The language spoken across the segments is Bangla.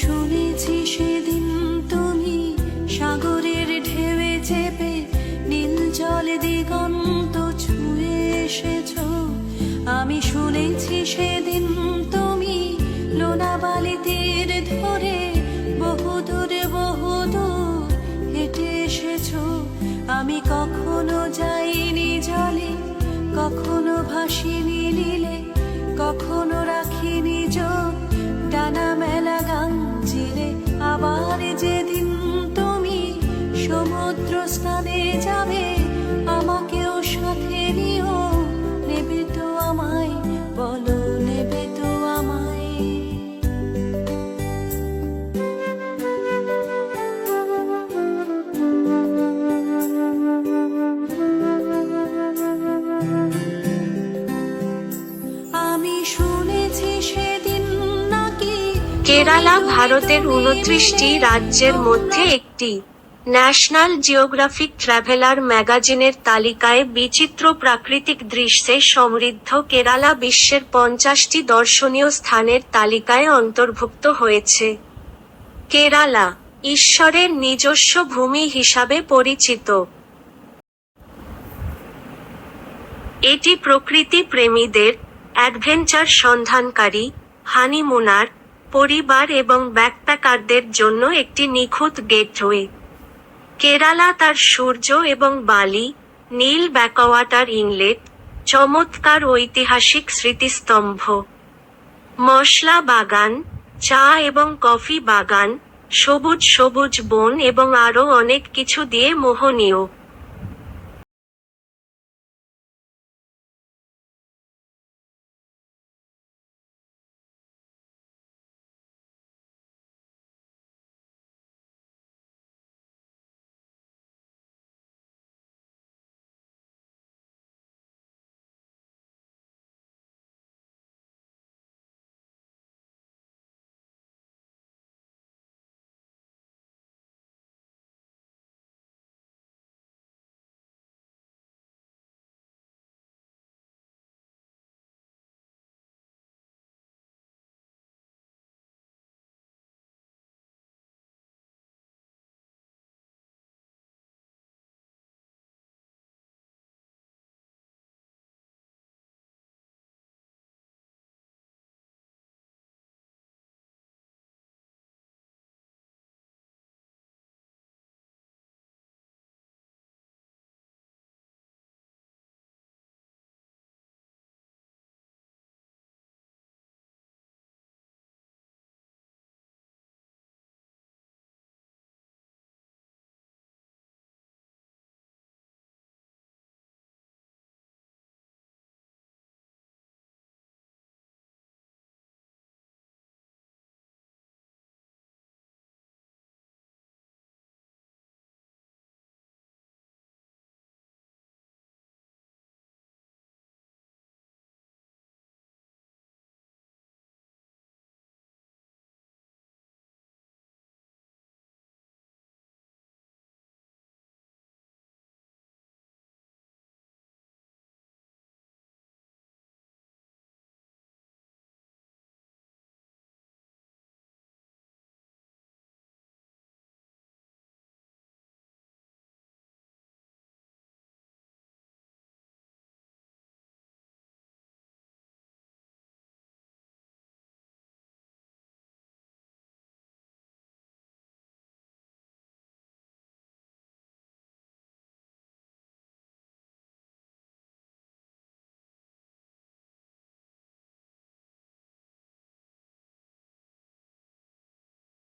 শুনেছি সেদিন তুমি সাগরের ঢেউয়ে চেপে নীল জল দিগন্ত ছুঁয়ে এসেছ। আমি শুনেছি সেদিন তুমি লোনাবালি তীর ধরে বহুদূর বহুদূর হেঁটে এসেছ। আমি কখনো যাইনি জলে, কখনো ভাসিনি নীলে, কখনো রাখিনি চোখ। ডানা মেলা গাঞ্জিলে আবার যেদিন তুমি সমুদ্র স্নানে যাবে, আমাকেও সাথে নিও, নেবে তো আমায়, বলো নেবে তো আমায়। আমি শুনেছি নাকি কেরালা ভারতের উনত্রিশটি রাজ্যের মধ্যে একটি। ন্যাশনাল জিওগ্রাফিক ট্রাভেলার ম্যাগাজিনের তালিকায় বিচিত্র প্রাকৃতিক দৃশ্যে সমৃদ্ধ কেরালা বিশ্বের পঞ্চাশটি দর্শনীয় স্থানের তালিকায় অন্তর্ভুক্ত হয়েছে। কেরালা, ঈশ্বরের নিজস্ব ভূমি হিসাবে পরিচিত। এটি প্রকৃতি প্রেমীদের অ্যাডভেঞ্চার সন্ধানকারী, হানিমুনার পরিবার এবং ব্যাকপ্যাকারদের জন্য একটি নিখুঁত গেটওয়ে। কেরালা তার সূর্য এবং বালি, নীল ব্যাকওয়াটার ইনলেট, চমৎকার ঐতিহাসিক স্মৃতিস্তম্ভ। মশলা বাগান, চা এবং কফি বাগান, সবুজ সবুজ বন এবং আরও অনেক কিছু দিয়ে মোহনীয়।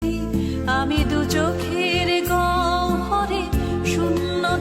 Thank you.